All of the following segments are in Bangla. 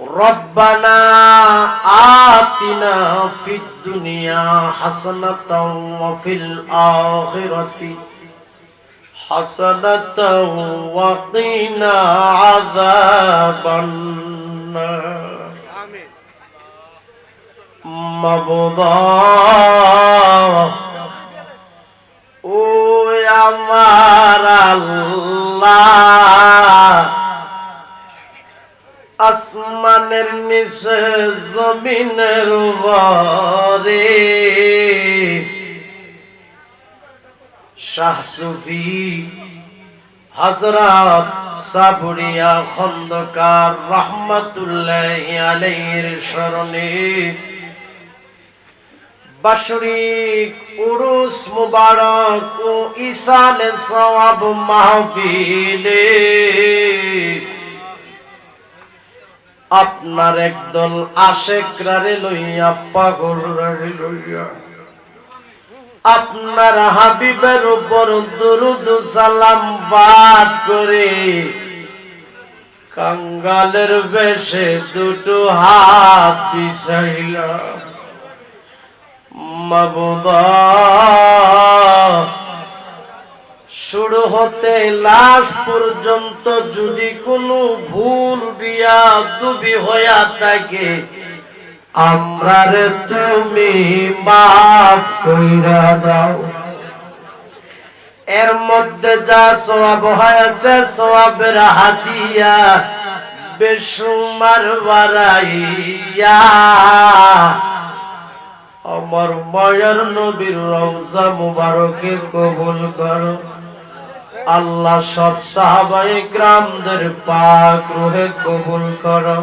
ربنا آتنا في الدنيا حسنة وفي الآخرة حسنة وقنا عذاب النار مبضى ও আমার আল্লাহ আসমানের নিচে, জমিনের উপরে। শাহ সুফি হজরত সাবুরিয়া খন্দকার রহমতুল্লাহ আলাইহির স্মরণে বাসরিক উরুস মুবারক ও ইসালে সওয়াব মাহফিলে। আপনার একদল আশেকরারে লইয়া পাগল লইয়া। আপনার হাবিবের উপর দুরুদ সালাম পাঠ করে কাঙ্গালের বেশে দুটো হাত বিষাইলাম মাবুদা শুরু হতে লাস্ট পর্যন্ত যদি কোনো ভুল বিয়া দুবি হইয়া থাকে, আমরা রে তুমি মাফ কইরা দাও। এর মধ্যে যা সওয়াব হয়েছে, সওয়াবের হাতিয়া বেসুমার বাড়াইয়া আমার মায়ের নবীর রওজা মুবারকে কবুল করো। আল্লাহ সব সাহাবাই গ্রামদের পাক রুহে কবুল করো।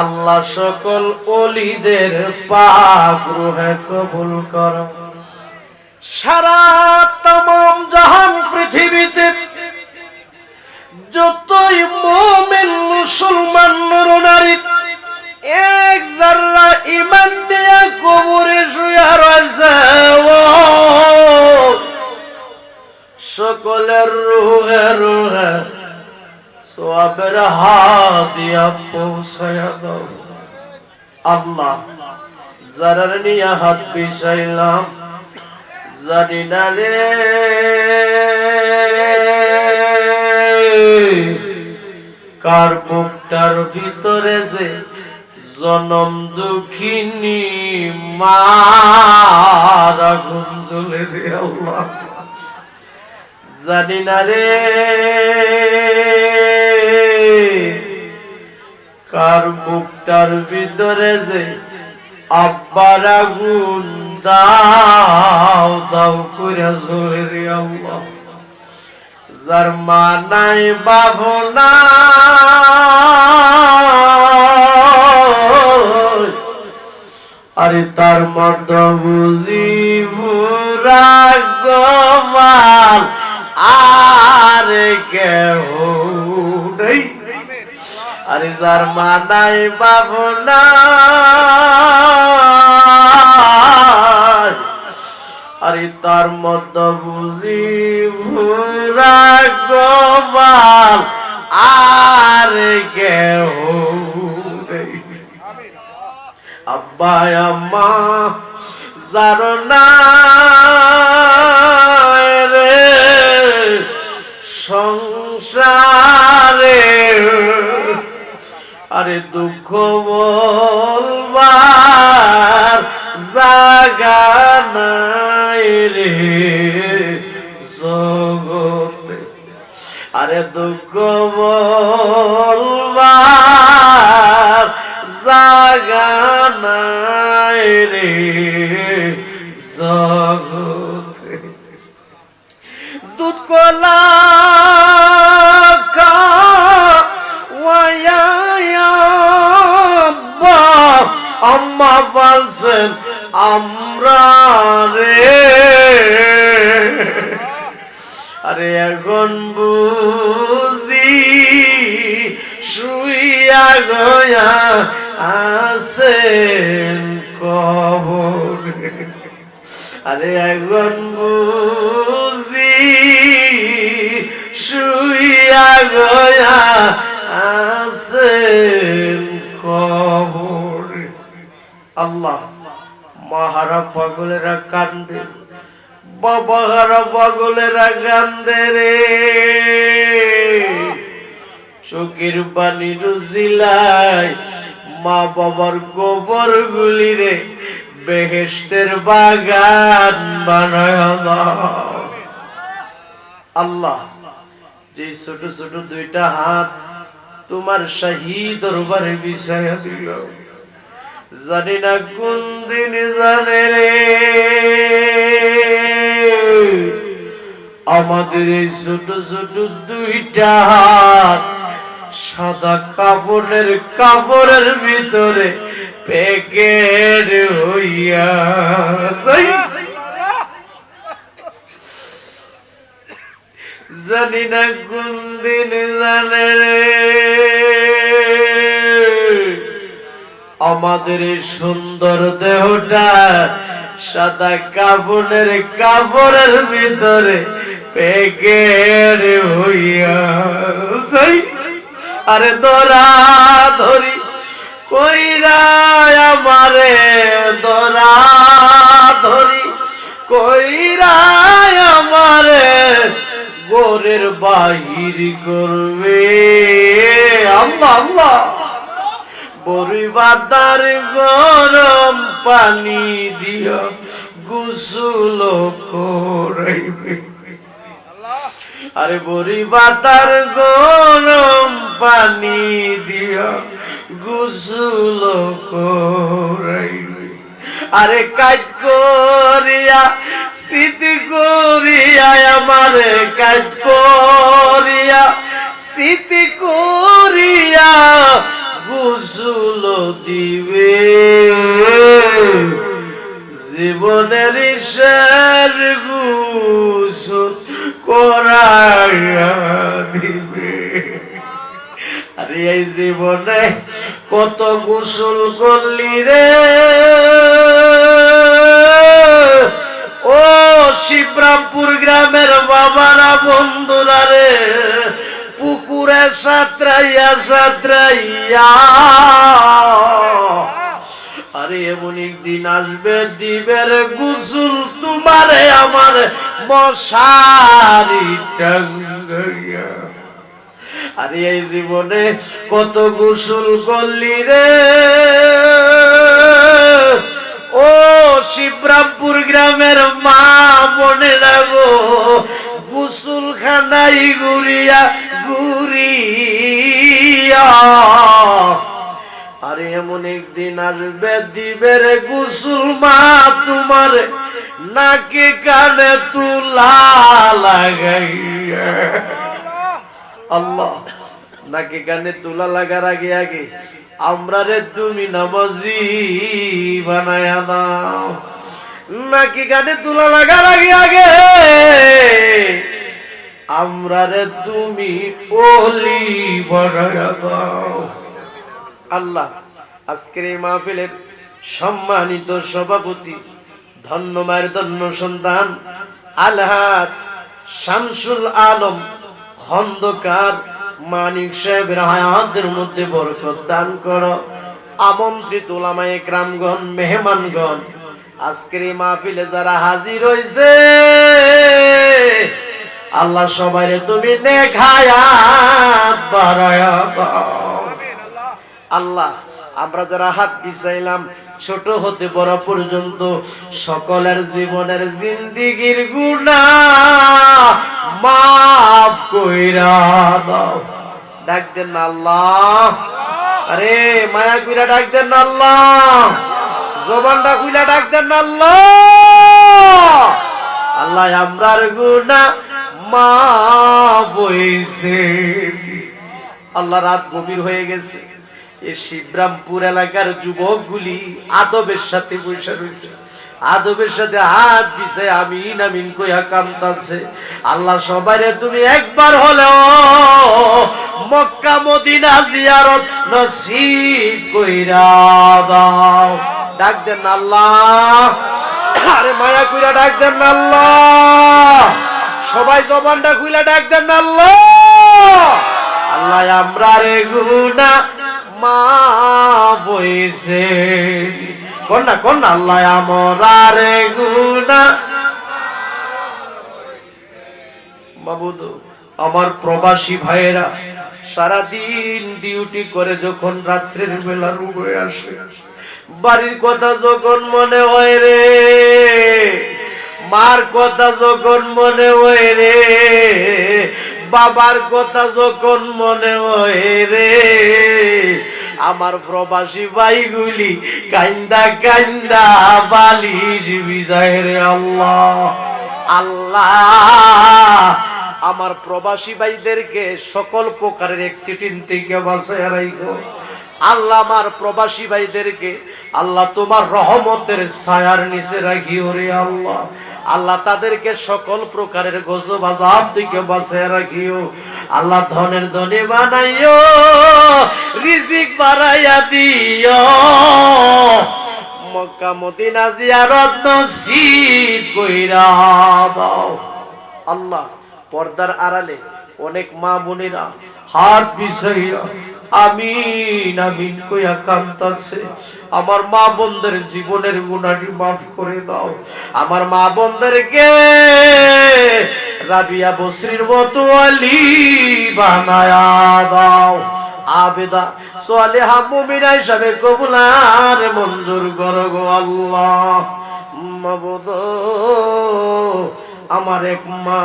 আল্লাহ সকল অলিদের পাক রুহে কবুল করো। সারা তমাম জাহান পৃথিবীতে যতই মোমেন, মুসলমান, নরনারী, এক জাররা ইমান নিয়ে কবরে শুয়ে রয়েছে সকলের রুহে রুহে সোয়াবের হাতিয়া পৌঁছায়া দাও। আল্লাহ, যারার নিয়ে হাত বিষাইলাম, জানি না রে। কার বুকটার ভিতরে যে জনম দুঃখিনী মারা গুঞ্জলে রে আল্লাহ। জানি না রে। কার বুকটার ভিতরে যে আব্বার আগুন? দাও দাও করে জ্বলে রে আল্লাহ। যার মা নাই বাবনা আরে তার মত বুঝি ভুরা গোমাল আর কেহ নেই। আরে যার মা নাই বাবনা আরে তার মত বুঝি ভুরা গোমাল আর কেহ আব্বা আম্মা, যার রে সংসারে। আরে দুঃখ বলবার জাগা নাই রে জগতে। আরে দুঃখ বলবার জাগা নাই রে জগতে। দুধ কলা আম্মা বলছেন আমরা রে। আরে এখন বুঝি শুইয়া গয়া আছেন কবর। আরে এখন বুঝি শুইয়া গয়া আছেন আল্লাহ, মাহারা পাগলেরা কান্দে, বাবাহারা পাগলেরা কান্দে রে। চোখের পানি রুজিলায় মা বাবার গোবর গুলি রে বেহেস্তের বাগান বানায় আল্লাহ। যে ছোট ছোট দুইটা হাত তোমার শাহী দরবারে বিষয় দিল। জানি না কোন দিন জানে রে আমাদের এই ছোট ছোট দুইটা হাত সাদা কাপড়ের কাপড়ের ভিতরে প্যাকেট হইয়া। জানি না কোন দিন জানে রে আমাদের এই সুন্দর দেহটা সাদা কাপড়ের কাপড়ের ভিতরে প্যাকেট হইয়া। আরে দরা ধরি, কইরা আমারে দরা ধরি, কইরা আমারে গোরের বাহির করবে আল্লাহ আল্লাহ বড়ি বাতার গরম পানি দিও, গুসুল করাইবে। আরে বড়ি বাতার গরম পানি দিও, গুসুল করাইবে। আরে কাজ করিয়া, স্মৃতি করিয়া, আমারে কাজ করিয়া, স্মৃতি করিয়া গুসুল দিবে। জীবনের শেষ গুসুল করাইয়া দিবে। আরে এই জীবনে কত গোসল করলি রে। ও শিবরামপুর গ্রামের বাবারা বন্ধুরা রে। পুকুরে সাঁতরাইয়া সাঁতরাইয়া। আরে এমন একদিন আসবে, দিবের গুসুল তোমারে আমার মশারি টাঙ্গাইয়া। আরে এই জীবনে কত গোসল করলি রে। ও শিবরামপুর গ্রামের মা মনে রাগো গুসুল খানাই গুরিয়া গুরিয়া। আরে এমন একদিন আসবে দিবের গুসুল মা তোমার নাকে কানে তুলা লাগাইয়া। আল্লাহ, নাকি কানে তুলা লাগার আগে আগে আমরা রে তুমি নামাজি বানায়া দাও। নাকি কানে তুলা লাগার আগে আগে আমরা রে তুমি ওলি আল্লাহ, আজকের এই মাহফিলের সম্মানিত সভাপতি, ধন্য মায়ের ধন্য সন্তান, আলহাদ শামসুল আলম, খন্দকার মানিক সাহেবের হায়াতের মধ্যে বরকত দান করো। আমন্ত্রিত ওলামায়ে গ্রামগণ মেহমানগণ, আজকের এই মাহফিলে যারা হাজির হইছে আল্লাহ সবাই তুমি আল্লাহ, আমরা যারা হাত পিছাইলাম ছোট হতে বড় পর্যন্ত সকলের জীবনের জিন্দিগির গুণা মাফ কইরা ডাক দেন আল্লাহ। আরে, মায়া কইরা ডাক দেন আল্লাহ। জবানটা কইলা ডাক দেন আল্লাহ। আল্লাহ, আমরার গুণা মাফ হইছে আল্লাহ রাত গভীর হয়ে গেছে। এই শিবরামপুর এলাকার যুবকগুলি আদবের সাথে বসে রয়েছে। আদবের সাথে হাত দিছে, আমিন আমিন কইয়া কামতাছে আল্লাহ সবাইরে তুমি একবার হলেও মক্কা মদিনা জিয়ারত নসিব কইরা দাও। ডাক দেন আল্লাহ। আরে মায়া কইরা ডাক দেন আল্লাহ। সবাই জবানটা খুইলা ডাক দেন আল্লাহ! আমরা রে গুনা মা বইছে কন্যা কন্যা আল্লাহ, আমরা রে গুনা মাবুদ আমার প্রবাসী ভাইয়েরা, সারাদিন ডিউটি করে যখন রাত্রের বেলা রুমে আসে, বাড়ির কথা যখন মনে হয় রে মার কথা যখন মনে হয় রে, বাবার কথা যখন মনে হয় রে, আমার প্রবাসী ভাইগুলি কান্দা কান্দা বালিশ বিজয় রে আল্লাহ। আল্লাহ, আমার প্রবাসী ভাইদেরকে সকল প্রকারের অ্যাক্সিডেন্ট থেকে বাঁচায় রাখো। আল্লাহ, আমার প্রবাসী ভাইদেরকে আল্লাহ তোমার রহমতের ছায়ার নিচে রাখিও রে আল্লাহ। আল্লাহ তাদেরকে সকল প্রকারের গজব আজাব থেকে বাঁচায় রাখিও। আল্লাহ ধনের ধনে বানাইও, রিজিক বাড়াইয়া দিও। মক্কা মদিনা জিয়ারত নসিব কইরা দাও। আল্লাহ পর্দার আড়ালে অনেক মা বোনেরা হাত বিষাইয়া আমিন আমিন কইয়া কান্তাছে আমার মা বোনদের জীবনের গুণাটি মাফ করে দাও। আমার মা বোনদেরকে রাবিয়া বসরির মতো আলি বানায়া দাও। আবেদা সোয়ালেহা মুমিনা হিসাবে কবুলার মঞ্জুর করো গো আল্লাহ। মাবুদ আমার এক মা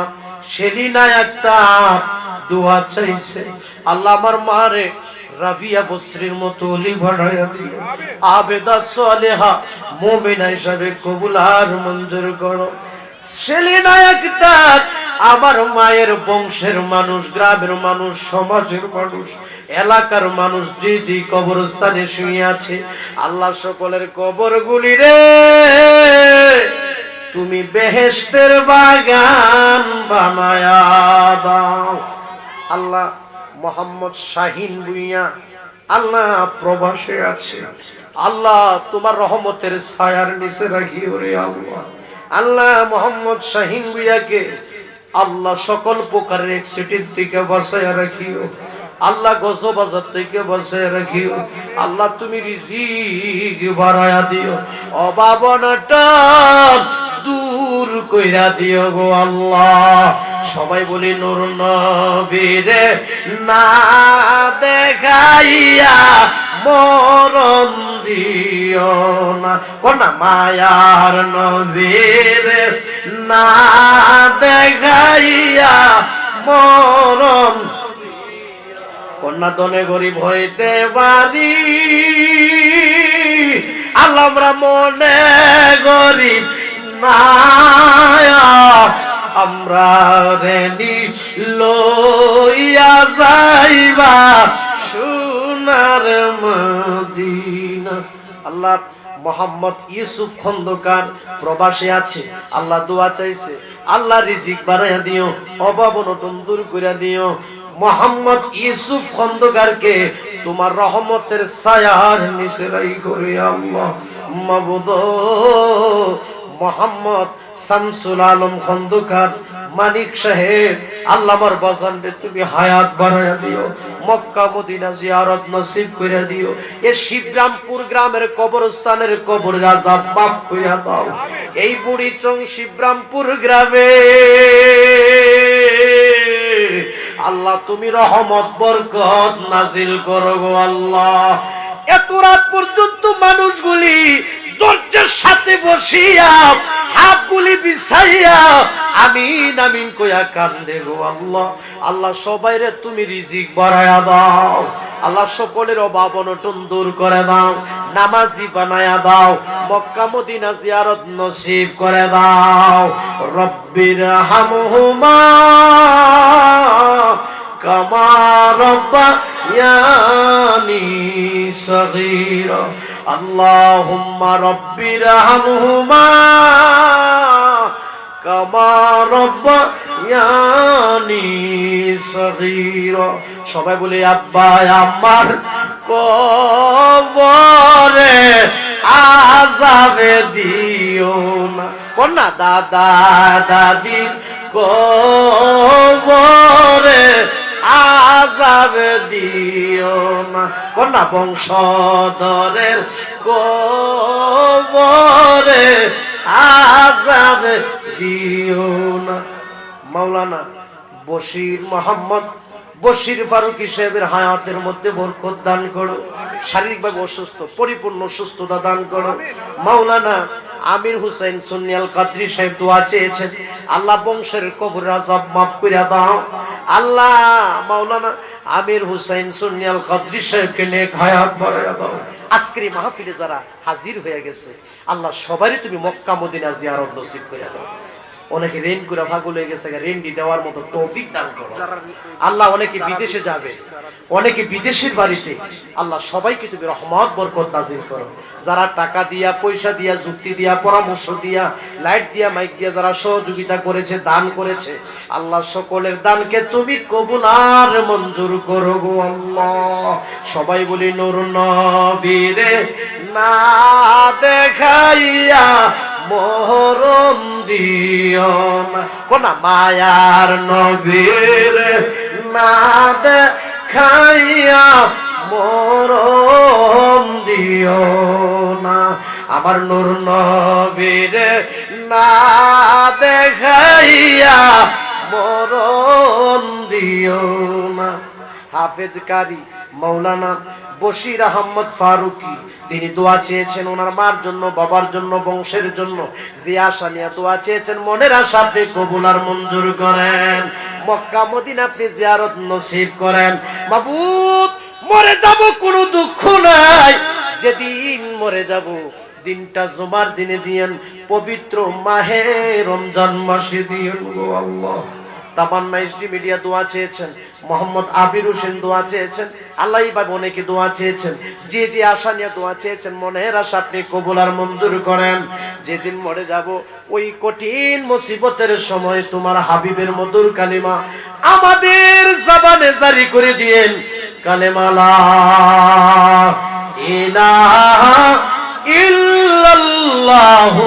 সেলিনা একটা দোয়া চাইছে। আল্লাহ আমার মারে রাবিয়া বস্ত্রীর মতো আবেদা সোয়ালেহা মুমিনা হিসাবে কবুলার মঞ্জুর করো। সেলিনা একটা আমার মায়ের বংশের মানুষ, গ্রামের মানুষ, সমাজের মানুষ, এলাকার মানুষ যে যে কবরস্থানে শুয়ে আছে। আল্লাহ সকলের কবর গুলি রে, তুমি বেহেস্তের বাগান বানায়া দাও। আল্লাহ মোহাম্মদ শাহিন বুইয়া আল্লাহ প্রবাসে আছে। আল্লাহ তোমার রহমতের ছায়ার নিচে রাখিও রে আল্লাহ। আল্লাহ মোহাম্মদ শাহিন বুইয়াকে আল্লাহ সকল প্রকারের অ্যাক্সিডেন্ট থেকে বাঁচাইয়া রাখিও। আল্লাহ গজবাজার থেকে বাঁচাইয়া রাখিও। আল্লাহ তুমি রিজিক বাড়ায়া দিও। অভাবনাটা দূর কইরা দিও গো আল্লাহ। সবাই বলি, নূর নবীরে না দেখাইয়া মরণ দিও না। কোনা মায়ার নবীরে না দেখাইয়া মরণ কন্যা দনে গরিব হইতে পারি। আল্লাহ আমরা মনে গরিব না আমরা রেনি লইয়া যাইবা সোনার মদিনা। আল্লাহ মোহাম্মদ ইউসুফ খন্দকার প্রবাসে আছে, আল্লাহ দোয়া চাইছে। আল্লাহ রিজিক বাড়াইয়া দিও, অভাব অনটন দূর করে দিও। মোহাম্মদ ইউসুফ খন্দকারকে তোমার রহমতের ছায়ার নিচেরাই করে, আল্লাহ। মাবুদ মোহাম্মদ শামসুল আলম খন্দকার, মানিক সাহেব আল্লাহর বাজানরে তুমি হায়াত বাড়াইয়া দিও, মক্কা মদিনা জিয়ারত নসিব করে দিও, এ শিবরামপুর গ্রামের কবরস্থানের কবর রাজা মাফ করে দাও। এই বুড়ি চং শিবরামপুর গ্রামে। আল্লাহ তুমি রহমত, বরকত নাজিল করো গো আল্লাহ। এত রাত পর্যন্ত মানুষগুলি ধৈর্যের সাথে বসিয়া, হাতগুলি বিছাইয়া, আমিন আমিন কইয়া কান্দে গো আল্লাহ। আল্লাহ সবাইরে তুমি রিজিক বাড়ায়া দাও। আল্লাহ সকলের অভাব অনটন দূর করে দাও। নামাজি বানায়া দাও। মক্কা মদিনা জিয়ারত নসিব করে দাও। রব্বির হামহুমা কামা রব্বায়ানি সগীরা। আল্লাহুম্মা রব্বির হামহুমা কামা রব্বায়ানি সগীরা। সবাই বলে, আব্বা, আমার কবরে আজাবে দিও না। কোন না? দাদা দাদির কবরে আজাবে দিও না কন্যা বংশধরের কবরে আজাব দিও না মাওলানা বশির মোহাম্মদ বশির ফারুক হিসেবের হায়াতের মধ্যে বরকত দান করো। শারীরিকভাবে অসুস্থ, পরিপূর্ণ সুস্থতা দান করো। মাওলানা আমির হুসাইন সুনিয়াল কাদরি সাহেব দোয়া চেয়েছেন, আল্লাহ বংশের কবর আজাব মাফ করে দাও। আল্লাহ মাওলানা আমির হুসাইন সুনিয়াল কাদরি সাহেবকে নেক হায়াত বাড়াইয়া দাও। আজকের মাহফিলে যারা হাজির হয়ে গেছে, আল্লাহ সবারই তুমি মক্কা মদিনা জিয়ারত নসিব করে দাও। অনেকে রেন করে ভাগুল হয়ে গেছে রেন্ডি দেওয়ার মতো তৌফিক দান করো। আল্লাহ অনেকে বিদেশে যাবে, অনেকে বিদেশের বাড়িতে, আল্লাহ সবাইকে তুমি রহমত, বরকত নাজিল করো। যারা টাকা দিয়া, পয়সা দিয়া, যুক্তি দিয়া, পরামর্শ দিয়া, লাইট দিয়া, মাইক দিয়া যারা সহযোগিতা করেছে, দান করেছে, আল্লাহ সকলের দানকে তুমি কবুল আর মঞ্জুর করো গো আল্লাহ। সবাই বলি, নুর নবীরে না দেখাইয়া মহরম দিও না কোন মায়ার নবীর না দেখাইয়া মরম দিও না। আমার নূর নবীর না দেখাইয়া মরম দিও না। হাফেজ মৌলানা বশির আহমদ ফারুকি। তিনি দোয়া চেয়েছেন ওনার মার জন্য, বাবার জন্য, বংশের জন্য। যে আশা নিয়ে দোয়া চেয়েছেন, মনের আশা আপনি কবুল আর মঞ্জুর করেন। মক্কা, মদিনা আপনি জিয়ারত নসিব করেন। মাবুদ, মরে যাব, কোনো দুঃখ নাই। যেদিন মরে যাব, দিনটা জুমার দিনে দিয়েন, পবিত্র মাহে রমজান মাসে দিয়েন। আল্লাহ। তামান্না এসডি মিডিয়া দোয়া চেয়েছেন, মোহাম্মদ আবির হোসেন দোয়া চেয়েছেন, আল্লাহ ভাই অনেকে দোয়া চেয়েছেন, যে যে আশা নিয়ে দোয়া চেয়েছেন, মনের আশা আপনি কবুল আর মঞ্জুর করেন। যেদিন মরে যাব, ওই কঠিন মুসিবতের সময় তোমার হাবিবের মধুর কালিমা আমাদের জবানে জারি করে দিয়েন। কালেমালা ইলাহা ইল্লাল্লাহু